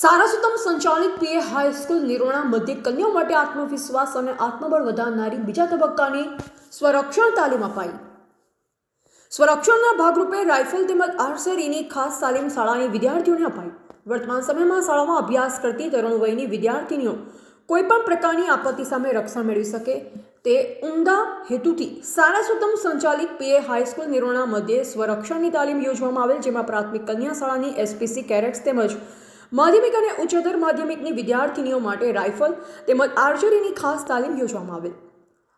સારાસુતમ સંચાલિત પીએ હાઈસ્કૂલ નિરોણા મધ્ય કન્યાઓ માટે આત્મવિશ્વાસ અને આત્મબળ વધારનારી બીજા તબક્કાની સ્વરક્ષણ તાલીમ અપાઈ. સ્વરક્ષણના ભાગરૂપે રાઇફલ તેમજ આર્ચરીની ખાસ તાલીમ શાળાની વિદ્યાર્થીઓને અપાઈ. વર્તમાન સમયમાં શાળામાં અભ્યાસ કરતી તરુણ વયની વિદ્યાર્થીનીઓ કોઈપણ પ્રકારની આપત્તિ સામે રક્ષણ મેળવી શકે. તે ઉમદા હેતુથી સારાસુતમ સંચાલિત પીએ હાઈસ્કૂલ નિરોણા મધ્યે સ્વરક્ષણની તાલીમ યોજવામાં આવેલ, જેમાં પ્રાથમિક કન્યા શાળાની એસપીસી, કેરેટ્સ તેમજ માધ્યમિક અને ઉચ્ચતર માધ્યમિકની વિદ્યાર્થીનીઓ માટે રાઇફલ તેમજ આર્ચરીની ખાસ તાલીમ યોજવામાં આવેલ.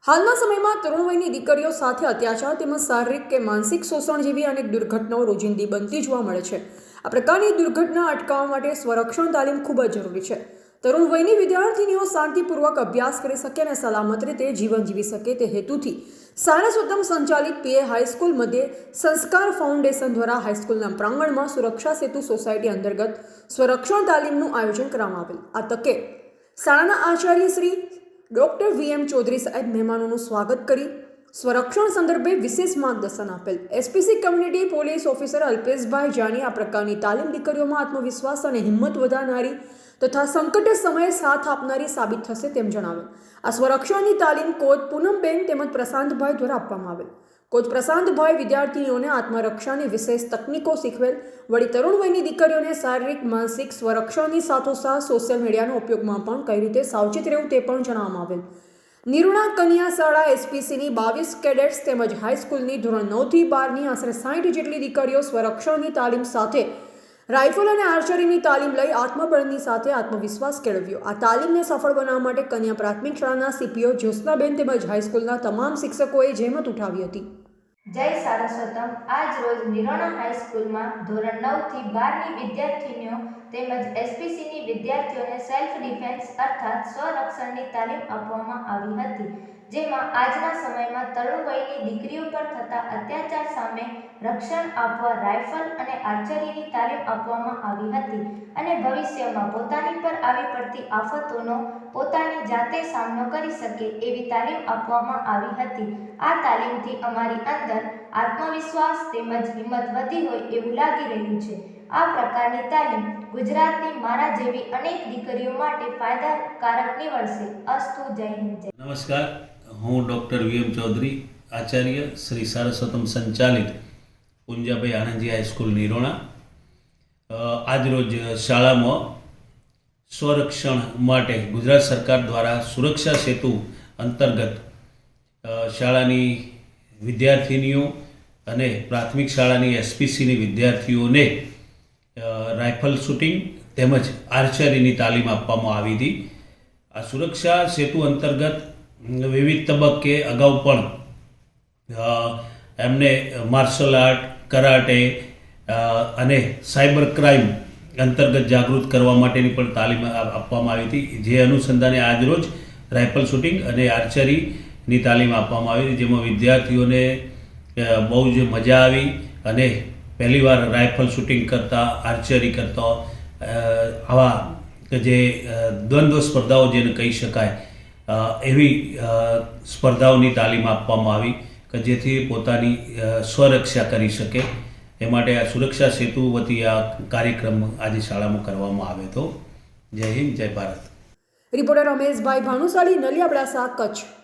હાલના સમયમાં તરુણ વયની દીકરીઓ સાથે અત્યાચાર તેમજ શારીરિક કે માનસિક શોષણ જેવી અનેક દુર્ઘટનાઓ રોજિંદી બનતી જોવા મળે છે. આ પ્રકારની દુર્ઘટના અટકાવવા માટે સ્વરક્ષણ તાલીમ ખૂબ જ જરૂરી છે. તરુણ વયની વિદ્યાર્થીનીઓ શાંતિપૂર્વક અભ્યાસ કરી શકે અને સલામત રીતે જીવન જીવી શકે તે હેતુથી સારસ્વતમ સંચાલિત પીએ હાઈસ્કૂલ મધ્યે સંસ્કાર ફાઉન્ડેશન દ્વારા હાઈસ્કૂલના પ્રાંગણમાં સુરક્ષા સેતુ સોસાયટી અંતર્ગત સ્વરક્ષણ તાલીમનું આયોજન કરવામાં આવેલ. આ તકે શાળાના Acharya Shri doctor V M Chaudhary સાહેબ મહેમાનોનું સ્વાગત કરી સ્વરક્ષણ સંદર્ભે વિશેષ માર્ગદર્શન આપેલ. SPC community police officer Alpeshbhai Jani આ પ્રકારની તાલીમ દીકરીઓમાં આત્મવિશ્વાસ અને હિંમત વધારનારી તથા સંકટ સમયે સાથ આપનારી સાબિત થશે તેમ જણાવેલ આ સ્વરક્ષણની તાલીમ કોચ પૂનમબેન તેમજ પ્રશાંતભાઈ દ્વારા આપવામાં આવેલ. કોચ પ્રશાંતભાઈ વિદ્યાર્થીઓને આત્મરક્ષાની વિશેષ તકનીકો શીખવેલ. વળી તરુણ વયની દીકરીઓને શારીરિક, માનસિક સ્વરક્ષણની સાથોસાથ સોશિયલ મીડિયાનો ઉપયોગમાં પણ કઈ રીતે સાવચેત રહેવું તે પણ જણાવવામાં આવેલ. નિરુણા કન્યા શાળા એસપીસીની બાવીસ કેડેટ્સ તેમજ હાઈસ્કૂલની ધોરણ નવથી બારની આશરે સાઠ જેટલી દીકરીઓ સ્વરક્ષણની તાલીમ સાથે રાઇફલ અને આર્ચરીની તાલીમ લઈ આત્મબળની સાથે આત્મવિશ્વાસ કેળવ્યો. આ તાલીમને સફળ બનાવવા માટે કન્યા પ્રાથમિક શાળાના સીપીઓ જ્યોત્સનાબેન તેમજ હાઈસ્કૂલના તમામ શિક્ષકોએ જહેમત ઉઠાવી હતી. જય સારસ્વતમ. આજ રોજ નિરોણા હાઈસ્કૂલમાં ધોરણ નવથી બારની વિદ્યાર્થીનીઓ તેમજ એસપીસીની વિદ્યાર્થીઓને સેલ્ફ ડિફેન્સ અર્થાત સ્વરક્ષણની તાલીમ આપવામાં આવી હતી, જેમાં આજના સમયમાં તરુણ વયની દીકરીઓ પર થતા અત્યાચાર સામે રક્ષણ આપવા રાઇફલ અને આર્ચરીની તાલીમ આપવામાં આવી હતી અને ભવિષ્યમાં પોતાની પર આવી પડતી આફતોનો પોતાની જાતે સામનો કરી શકે એવી તાલીમ આપવામાં આવી હતી. આ તાલીમથી અમારી અંદર આત્મવિશ્વાસ તેમજ હિંમત વધી હોય એવું લાગી રહ્યું છે. આ પ્રકારની તાલીમ ગુજરાતની મારા જેવી અનેક દીકરીઓ માટે ફાયદાકારક નીવડશે. અસ્તુ, જય હિન્દ નમસ્કાર. હું ડૉક્ટર વીએમ ચૌધરી, આચાર્ય શ્રી સારસ્વતમ સંચાલિત પુંજાભાઈ આણંદજી હાઈસ્કૂલ નિરોણા. આજરોજ શાળામાં સ્વરક્ષણ માટે ગુજરાત સરકાર દ્વારા સુરક્ષા સેતુ અંતર્ગત શાળાની વિદ્યાર્થિનીઓ અને પ્રાથમિક શાળાની એસપીસીની વિદ્યાર્થીઓને રાઇફલ શૂટિંગ તેમજ આર્ચરીની તાલીમ આપવામાં આવી હતી. આ સુરક્ષા સેતુ અંતર્ગત વિવિધ તબક્કે અગાઉ પણ એમને માર્શલ આર્ટ, કરાટે અને સાયબર ક્રાઇમ અંતર્ગત જાગૃત કરવા માટેની પણ તાલીમ આપવામાં આવી હતી. જે અનુસંધાને આજરોજ રાઇફલ શૂટિંગ અને આર્ચરીની તાલીમ આપવામાં આવી હતી, જેમાં વિદ્યાર્થીઓને બહુ જ મજા આવી અને પહેલીવાર રાઇફલ શૂટિંગ કરતા, આર્ચરી કરતા આવા જે દ્વંદ્વ સ્પર્ધાઓ જેને કહી શકાય એવી સ્પર્ધાઓની તાલીમ આપવામાં આવી કે જેથી પોતાની સ્વરક્ષા કરી શકે. એ માટે આ સુરક્ષા સેતુ વતી આ કાર્યક્રમ આજે શાળામાં કરવામાં આવ્યો હતો જય હિન્દ, જય ભારત. રિપોર્ટર રમેશભાઈ ભાનુશાળી નલિયાબડાસા કચ્છ.